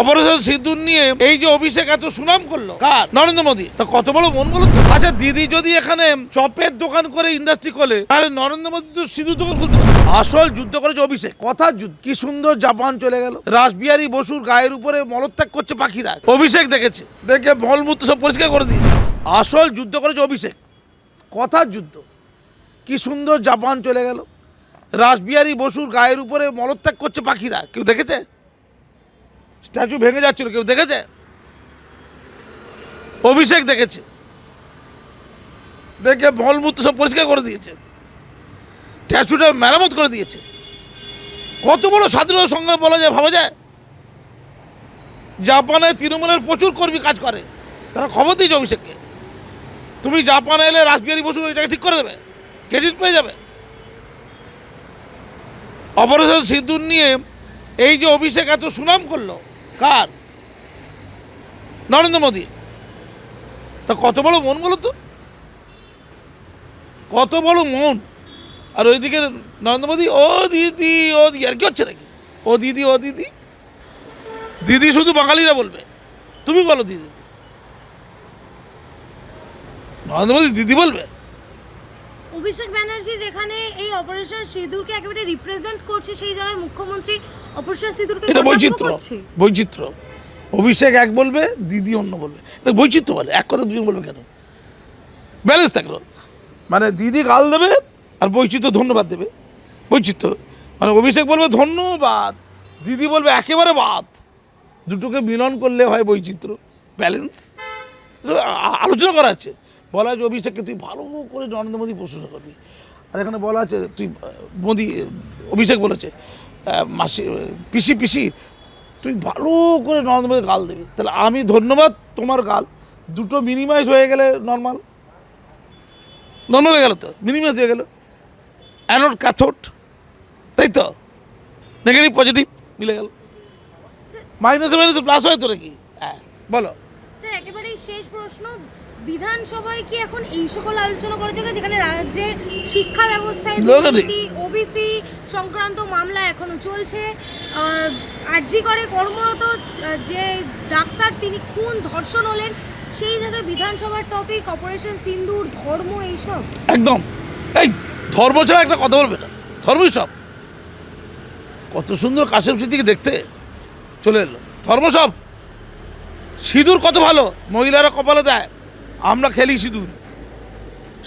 Operation সিঁদুর নিয়ে এই যে অভিষেক এত সুনাম করল। কার? নরেন্দ্র মোদী। তা কত বড় মন বলো আচ্ছা দিদি যদি এখানে চপের দোকান করে ইন্ডাস্ট্রি খোলে, তাহলে নরেন্দ্র মোদী তো সিঁদুর দোকান খুলতে আসল যুদ্ধ করেছে অভিষেক। কথার যুদ্ধ। কি সুন্দর জাপান চলে গেল। রাসবিহারী বসুর গায়ের উপরে মলত্যাগ করছে পাখিরা। অভিষেক দেখেছে। দেখে মলমূত্র সব পরিষ্কার করে দিয়ে আসল যুদ্ধ করেছে অভিষেক। কথার যুদ্ধ। কি সুন্দর জাপান চলে গেল। রাসবিহারী বসুর গায়ের উপরে মলত্যাগ করছে পাখিরা। কেউ দেখেছে? স্ট্যাচু ভেঙে যাচ্ছিল, কেউ দেখেছে? অভিষেক দেখেছে। দেখে মলমূত্র সব পরিষ্কার করে দিয়েছে। স্ট্যাচুটা মেরামত করে দিয়েছে। কত বড় স্বাধীনতা সংগ্রাম বলা যায়, ভাবা যায়? জাপানে তৃণমূলের প্রচুর কর্মী কাজ করে। তারা খবর দিয়েছে অভিষেককে। তুমি জাপানে এলে রাসবিহারী বসু এটাকে ঠিক করে দেবে ক্রেডিট পেয়ে যাবে। অপারেশন সিঁদুর নিয়ে এই যে অভিষেক এত সুনাম করল কার? নরেন্দ্র মোদী তা কত বড় মন বলো তো? কত বড় মন? আর ওইদিকে নরেন্দ্র মোদী, ও দিদি ও দিদি। আর কি হচ্ছে নাকি? ও দিদি ও দিদি? দিদি শুধু বাঙালিরা বলবে। তুমি বলো দিদি। নরেন্দ্র মোদী দিদি বলবে? অভিষেক ব্যানার্জি যেখানে এই অপারেশন সিঁদুরকে একেবারে রিপ্রেজেন্ট করছে সেই জায়গায় মুখ্যমন্ত্রী অপারেশন সিঁদুরকে এটা বৈচিত্র্য বৈচিত্র্য। অভিষেক এক বলবে দিদি অন্য বলবে। এটা বৈচিত্র্য বলে এক কথা দুজন বলবে কেন? ব্যালেন্স থাকল মানে দিদি গাল দেবে আর বৈচিত্র্য ধন্যবাদ দেবে। বৈচিত্র্য। মানে অভিষেক বলবে ধন্যবাদ দিদি বলবে একেবারে বাদ। দুটোকে মিলন করলে হয় বৈচিত্র্য। ব্যালেন্স আলোচনা করা আছে। বলা আছে অভিষেককে তুই ভালো করে নরেন্দ্র মোদী প্রশংসা করবি। আর এখানে বলা আছে তুই মোদী অভিষেক বলেছে মাসি পিসি পিসি তুই ভালো করে নরেন্দ্র মোদী গাল দিবি। তাহলে আমি ধন্যবাদ তোমার গাল। দুটো মিনিমাইজ হয়ে গেলে নর্মাল নর্মাল হয়ে গেল তো? মিনিমাইজ হয়ে গেল। অ্যানোড ক্যাথোড তাই তো? নেগেটিভ পজিটিভ মিলে গেল। মাইনাসে মাইনাসে প্লাস হয় তো নাকি? হ্যাঁ বলো। স্যার একেবারেই শেষ প্রশ্ন। বিধানসভায় কি এখন এই সকল আলোচনা করা যাবে? যেখানে রাজ্যের শিক্ষা ব্যবস্থায়। দুর্নীতি ওবিসি সংক্রান্ত মামলা এখনও চলছে। আরজি করে কর্মরত যে ডাক্তার তিনি কোন ধর্ষণ হলেন সেই জায়গায় বিধানসভার টপিক অপারেশন সিন্দুর ধর্ম এইসব? একদম। এই ধর্ম ছাড়া একটা কথা বলবে না। ধর্মই সব। কত সুন্দর কাশেম সিদ্দিকে দেখতে চলে এলো। ধর্ম সব। সিঁদুর কত ভালো মহিলারা কপালে দেয়। আমরা খেলি সিঁদুর।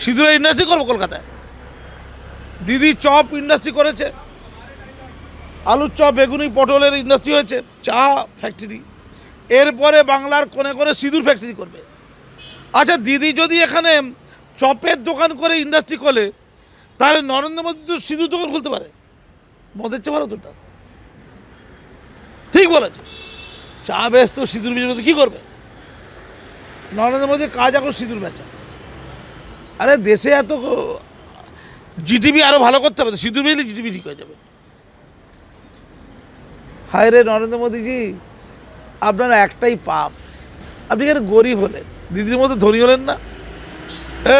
সিঁদুরের ইন্ডাস্ট্রি করব কলকাতায়। দিদি চপ ইন্ডাস্ট্রি করেছে, আলুর চপ, বেগুনি, পটলের ইন্ডাস্ট্রি হয়েছে, চা ফ্যাক্টরি এরপরে বাংলার কোণে কোণে সিঁদুর ফ্যাক্টরি করবে। আচ্ছা দিদি যদি এখানে চপের দোকান করে ইন্ডাস্ট্রি খোলে তাহলে নরেন্দ্র মোদী তো সিঁদুর দোকান খুলতে পারে। মদের চেয়ে ভালো তোটা ঠিক বলেছে। চা ব্যস্ত সিঁদুর বেচে কী করবে? নরেন্দ্র মোদীর কাজ এখন সিঁদুর বেচা। আরে দেশে এত জিডিপি আরও ভালো করতে হবে, সিঁদুর বেচলে জিডিপি ঠিক হয়ে যাবে। হায় রে নরেন্দ্র মোদীজি, আপনার একটাই পাপ। আপনি কেন গরিব হলেন, দিদির মতো ধনী হলেন না।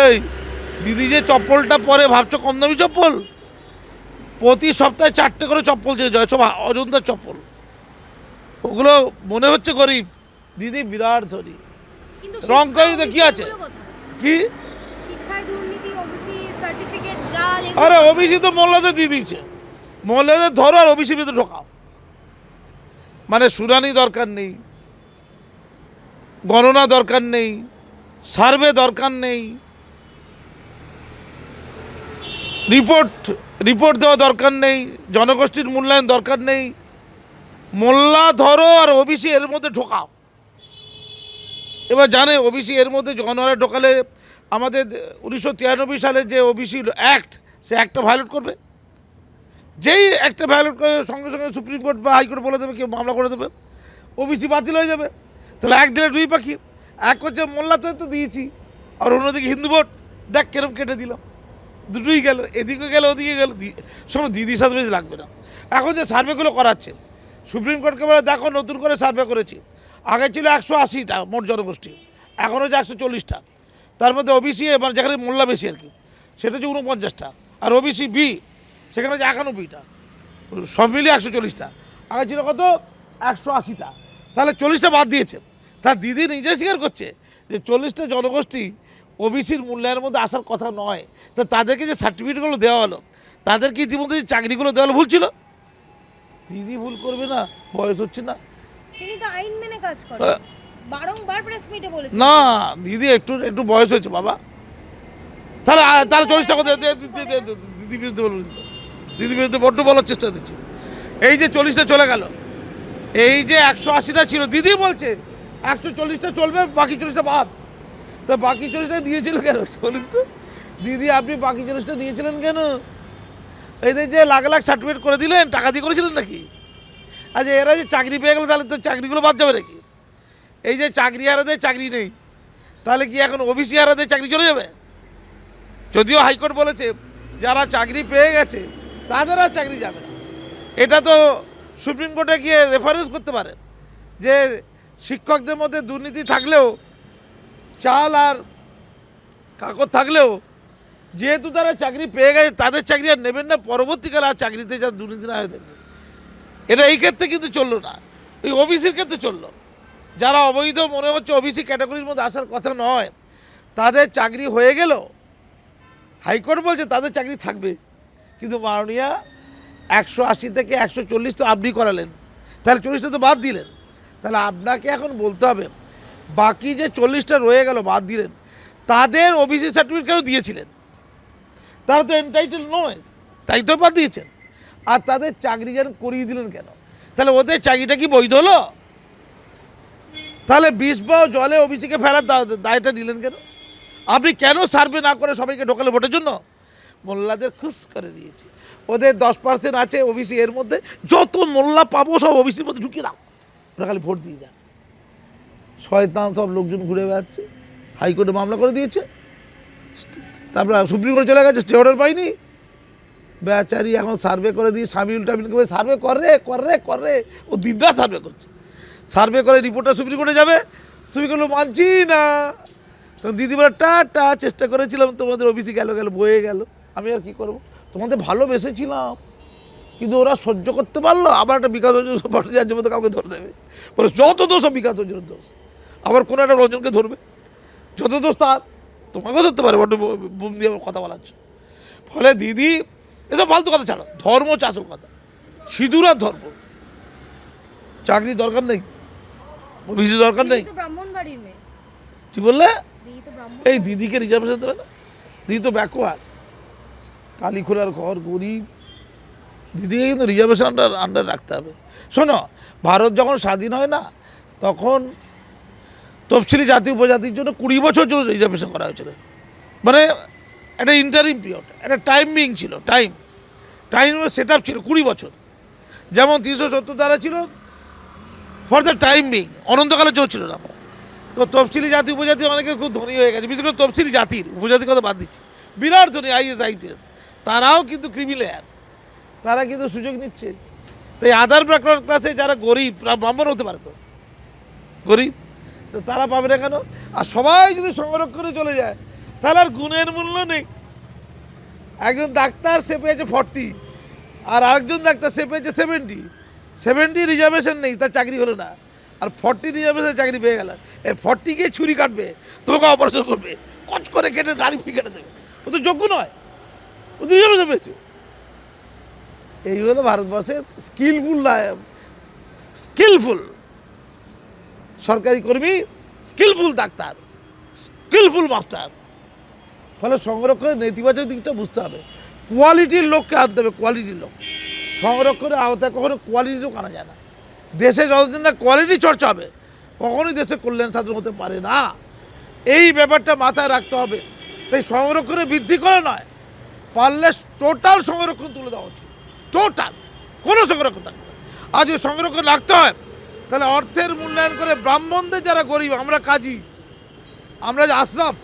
এই, দিদি যে চপ্পলটা পরে ভাবছ কম দামি চপ্পল? প্রতি সপ্তাহে চারটে করে চপ্পল চেয়ে যায়, সব অজন্তার চপ্পল। ওগুলো মনে হচ্ছে গরিব। দিদি বিরাট ধনী। রংকারিতে কি আছে? কি? আরে ওবিসি তো মোল্লাদের দিয়ে দিয়েছে। মোল্লাদের ধরো আর ওবিসি ভিতরে ঢোকাও। মানে শুনানি দরকার নেই গণনা দরকার নেই সার্ভে দরকার নেই রিপোর্ট রিপোর্ট দেওয়া দরকার নেই জনগোষ্ঠীর মূল্যায়ন দরকার নেই। মোল্লা ধরো আর ওবিসি এর মধ্যে ঢোকাও। এবার জানে ওবিসি এর মধ্যে গণহারে ঢোকালে, আমাদের উনিশশো তিরানব্বই সালে যে ওবিসি অ্যাক্ট সে একটা ভায়োলেট করবে। যেই একটা ভায়োলেট করে সঙ্গে সঙ্গে সুপ্রিম কোর্ট বা হাইকোর্ট বলে দেবে, কেউ মামলা করে দেবে ওবিসি বাতিল হয়ে যাবে। তাহলে এক দিনে দুই পাখি, এক হচ্ছে মোল্লা তো তো দিয়েছি, আর অন্যদিকে হিন্দু ভোট, দেখ কেরম কেটে দিল। দুটোই গেল, এদিকে গেল, ওদিকে গেল শোনো দিদি সার্ভে লাগবে না। এখন যে সার্ভেগুলো করাচ্ছে সুপ্রিম কোর্টকে বলে, দেখো, নতুন করে সার্ভে করেছি। আগে ছিল একশো আশিটা মোট জনগোষ্ঠী এখন হচ্ছে একশো চল্লিশটা। তার মধ্যে ওবিসি মানে যেখানে মোল্লা বেশি আর কি, সেটা হচ্ছে উনপঞ্চাশটা আর ওবিসি বি সেখানে হচ্ছে একানব্বইটা। সব মিলিয়ে একশো চল্লিশটা। আগে ছিল কত? একশো আশিটা। তাহলে চল্লিশটা বাদ দিয়েছে। তার দিদি নিজে স্বীকার করছে যে চল্লিশটা জনগোষ্ঠী ওবিসির মূল্যায়নের মধ্যে আসার কথা নয়। তা তাদেরকে যে সার্টিফিকেটগুলো দেওয়া হলো তাদেরকে ইতিমধ্যে যে চাকরিগুলো দেওয়া হলো ভুল ছিল? দিদি ভুল করবে না বয়স হচ্ছে না। তিনি তো আইন মেনে কাজ করেন। বারংবার প্রেস মিটে বলেছেন। না দিদি একটু একটু বয়স হয়েছে বাবা। তাহলে তাহলে চল্লিশ টাকা দে- দে- দে- দে- দে- দে- দিদি বিরুদ্ধে বলুন। দিদি বিরুদ্ধে বড্ড বলার চেষ্টা দিচ্ছি। এই যে চল্লিশটা চলে গেল এই যে একশো আশিটা ছিল দিদি বলছে একশো চল্লিশটা চলবে বাকি চল্লিশটা বাদ। তা বাকি চল্লিশটা দিয়েছিল কেন বলুন তো। দিদি আপনি বাকি চল্লিশটা নিয়েছিলেন কেন? এদের যে লাখ লাখ সার্টিফিকেট করে দিলেন, টাকা দিয়ে করেছিলেন নাকি? আচ্ছা এরা যে চাকরি পেয়ে গেলো তাহলে তো চাকরিগুলো বাদ যাবে নাকি? এই যে চাকরি হারাদের চাকরি নেই, তাহলে কি এখন ওবিসি হারাদের চাকরি চলে যাবে? যদিও হাইকোর্ট বলেছে, যারা চাকরি পেয়ে গেছে, তাদের আর চাকরি যাবে না। এটা তো সুপ্রিম কোর্টে গিয়ে রেফারেন্স করতে পারে, যে শিক্ষকদের মধ্যে দুর্নীতি থাকলেও, চাল আর কাগজ থাকলেও যেহেতু তারা চাকরি পেয়ে গেছে, তাদের চাকরি আর নেবেন না। পরবর্তীকালে আর চাকরিতে যা দুর্নীতি না হয়ে এটা এই ক্ষেত্রে কিন্তু চলল না। এই ওবিসির ক্ষেত্রে চলল। যারা অবৈধ মনে হচ্ছে ওবিসি ক্যাটাগরির মধ্যে আসার কথা নয়, তাদের চাকরি হয়ে গেল। হাইকোর্ট বলছে তাদের চাকরি থাকবে। কিন্তু মাননীয়া একশো আশি থেকে একশো চল্লিশ তো আপনি করালেন। তাহলে চল্লিশটা তো বাদ দিলেন। তাহলে আপনাকে এখন বলতে হবে, বাকি যে চল্লিশটা রয়ে গেল বাদ দিলেন, তাদের ওবিসি সার্টিফিকেট কেন দিয়েছিলেন? তারা তো এনটাইটেল নয়। তাই তো বাদ দিয়েছেন। আর তাদের চাকরি যেন করিয়ে দিলেন কেন? তাহলে ওদের চাকরিটা কি বৈধ হলো? তাহলে বিষ বা জলে ওবিসিকে ফেরার দায়টা নিলেন কেন? আপনি কেন সার্ভে না করে সবাইকে ঢোকালে ভোটের জন্য? মোল্লাদের খুশ করে দিয়েছে। ওদের দশ পার্সেন্ট আছে ওবিসি এর মধ্যে। যত মোল্লা পাবো সব ওবিসির মধ্যে ঢুকিয়ে দাও। ওরা খালি ভোট দিয়ে যান। শয়তান সব লোকজন ঘুরে বেড়াচ্ছে। হাইকোর্টে মামলা করে দিয়েছে। তারপর সুপ্রিম কোর্টে চলে গেছে স্টে অর্ডার পাইনি। বেচারি এখন সার্ভে করে দিয়ে সামিউল টামিল করে সার্ভে করে করে করে। ও দিনরাত সার্ভে করছে। সার্ভে করে রিপোর্টটা সুপ্রিম কোর্টে যাবে। সুপ্রিম কোর্ট মানছি না। তো দিদি বলে, টাটা, চেষ্টা করেছিলাম, তোমাদের অফিসে গেল গেল, বয়ে গেল। আমি আর কি করব? তোমাদের ভালোবেসেছিলাম। কিন্তু ওরা সহ্য করতে পারল। আবার একটা বিকাশ রঞ্জন ভট্টাচার্যের মতো কাউকে ধরে দেবে। বলে, যত দোষ বিকাশ রঞ্জনের দোষ। আবার কোনো একটা রঞ্জনকে ধরবে। যত দোষ তার। তোমাকেও ধরতে পারে বড্ড বুম দিয়ে কথা বলাচ্ছ। ফলে দিদি এসব ফালতু কথা ছাড়ো ধর্ম আসল কথা। সিঁদুর আর ধর্ম। চাকরি দরকার নেই। ওবিসি দরকার নেই। কি বললে? এই দিদিকে রিজার্ভেশন দেবে না দিদি তো ব্যাকওয়ার্ড কালীখোলার ঘর গরিব। দিদিকে কিন্তু রিজার্ভেশন আন্ডার আন্ডার রাখতে হবে। শোনো ভারত যখন স্বাধীন হয় না তখন তফসিলি জাতি উপজাতির জন্য কুড়ি বছর জন্য রিজার্ভেশন করা হয়েছিল। মানে একটা ইন্টারিম পিরিয়ড একটা টাইমিং ছিল টাইম টাইমের সেট আপ ছিল কুড়ি বছর। যেমন তিনশো সত্তর দ্বারা ছিল ফর দ্য টাইমিং অনন্তকালের জন্য ছিল না। তো তফসিলি জাতি উপজাতি অনেকে খুব ধনী হয়ে গেছে, বিশেষ করে তফসিলি জাতির উপজাতির কথা বাদ দিচ্ছে। বিরাট ধনী আইএস আইপিএস তারাও কিন্তু ক্রিমিলেয়ার তারা কিন্তু সুযোগ নিচ্ছে। তাই আদার ব্যাকগ্রাউন্ড ক্লাসে যারা গরিব, ব্রাহ্মণ হতে পারে তো গরিব? তো তারা পাবে না কেন? আর সবাই যদি সংরক্ষণে চলে যায়, তাহলে আর গুণের মূল্য নেই। একজন ডাক্তার, সে পেয়েছে ফর্টি আর আরেকজন ডাক্তার, সে পেয়েছে সেভেন্টি সেভেন্টি রিজার্ভেশন নেই, তার চাকরি হলো না। আর ফর্টি রিজার্ভেশন চাকরি পেয়ে গেল এই ফর্টি গিয়ে ছুরি কাটবে, তোমাকে অপারেশন করবে। কচ করে কেটে গাড়ি ফি কেটে দেবে। ও তো যোগ্য নয়। ও তো রিজার্ভেশন পেয়েছে। এই হলো ভারতবর্ষের স্কিলফুল স্কিলফুল সরকারি কর্মী স্কিলফুল ডাক্তার স্কিলফুল মাস্টার ফলে সংরক্ষণের নেতিবাচক দিকটা বুঝতে হবে। কোয়ালিটির লোককে আনতে হবে কোয়ালিটির লোক। সংরক্ষণের আওতায় কখনো কোয়ালিটির লোক আনা যায় না। দেশে যতদিন না কোয়ালিটি চর্চা হবে, কখনোই দেশে কল্যাণ সাধন হতে পারে না। এই ব্যাপারটা মাথায় রাখতে হবে। তাই সংরক্ষণে বৃদ্ধি করে নয়, পারলে টোটাল সংরক্ষণ তুলে দেওয়া উচিত। টোটাল কোনো সংরক্ষণ থাকবে। আর যদি সংরক্ষণ রাখতে হয় তাহলে অর্থের মূল্যায়ন করে ব্রাহ্মণদের যারা গরিব, আমরা কাজী। আমরা যে আশরাফ,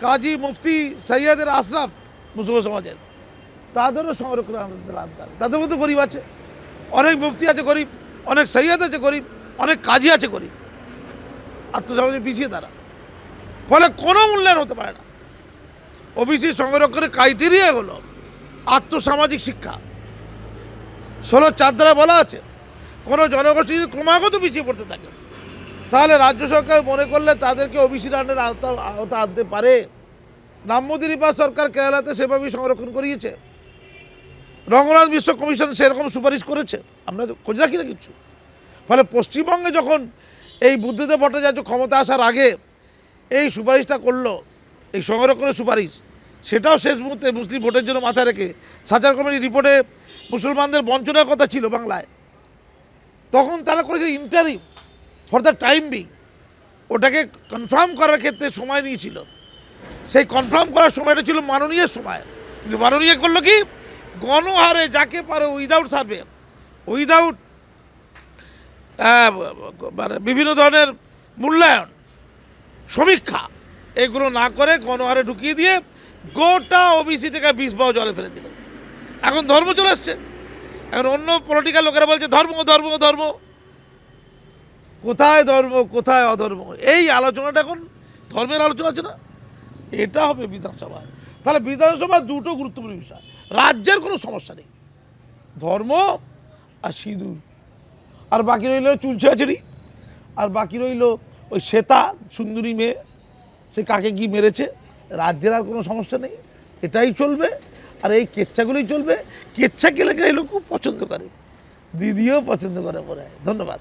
কাজী মুফতি সৈয়দের আশরাফ মুসলিম সমাজের। তাদেরও সংরক্ষণ। তাদের মধ্যে গরিব আছে। অনেক মুফতি আছে গরিব, অনেক সৈয়দ আছে গরিব, অনেক কাজী আছে গরিব। আত্মসমাজে পিছিয়ে তারা। ফলে কোনো মূল্যায়ন হতে পারে না। ওবিসি সংরক্ষণের ক্রাইটেরিয়া হলো আত্মসামাজিক শিক্ষা। ষোলো চার দ্বারা বলা আছে কোনো জনগোষ্ঠী যদি ক্রমাগত পিছিয়ে পড়তে থাকে, তাহলে রাজ্য সরকার মনে করলে তাদেরকে ওবিসি রানের আওতা আওতা আনতে পারে। নাম্যদিরিপা সরকার কেরালাতে সেভাবেই সংরক্ষণ করিয়েছে। রঙ্গনাথ বিশ্ব কমিশন সেরকম সুপারিশ করেছে। আমরা খোঁজ রাখি না কিছু। ফলে পশ্চিমবঙ্গে যখন এই বুদ্ধদেব ভট্টাচার্য ক্ষমতা আসার আগে এই সুপারিশটা করল, এই সংরক্ষণের সুপারিশ, সেটাও শেষ মুহূর্তে মুসলিম ভোটের জন্য মাথায় রেখে সাচার কমিটি রিপোর্টে মুসলমানদের বঞ্চনার কথা ছিল বাংলায়। তখন তারা করেছে interim for the time being ওটাকে কনফার্ম করার ক্ষেত্রে সময় নিয়েছিল। সেই কনফার্ম করার সময়টা ছিল মাননীয় সময়। কিন্তু মাননীয় করল কি? গণহারে যাকে পারে উইদাউট সার্ভে উইদাউট মানে বিভিন্ন ধরনের মূল্যায়ন, সমীক্ষা, এগুলো না করে গণহারে ঢুকিয়ে দিয়ে গোটা ওবিসি টাকা বিষ বাও জলে ফেলে দিল। এখন ধর্ম চলে আসছে। এখন অন্য পলিটিক্যাল লোকেরা বলছে, ধর্ম ধর্ম ধর্ম। কোথায় ধর্ম, কোথায় অধর্ম? এই আলোচনাটা এখন ধর্মের আলোচনা আছে না? এটা হবে বিধানসভায় তাহলে বিধানসভা দুটো গুরুত্বপূর্ণ বিষয়। রাজ্যের কোনো সমস্যা নেই। ধর্ম আর সিঁদুর। আর বাকি রইল চুলছাচড়ি আর বাকি রইল ওই শ্বেতা সুন্দরী মেয়ে। সে কাকে কি মেরেছে? রাজ্যের আর কোনো সমস্যা নেই। এটাই চলবে। আর এই কেচ্ছাগুলোই চলবে। কেচ্ছা কেলেকে এই খুব পছন্দ করে। দিদিও পছন্দ করে মনে ধন্যবাদ।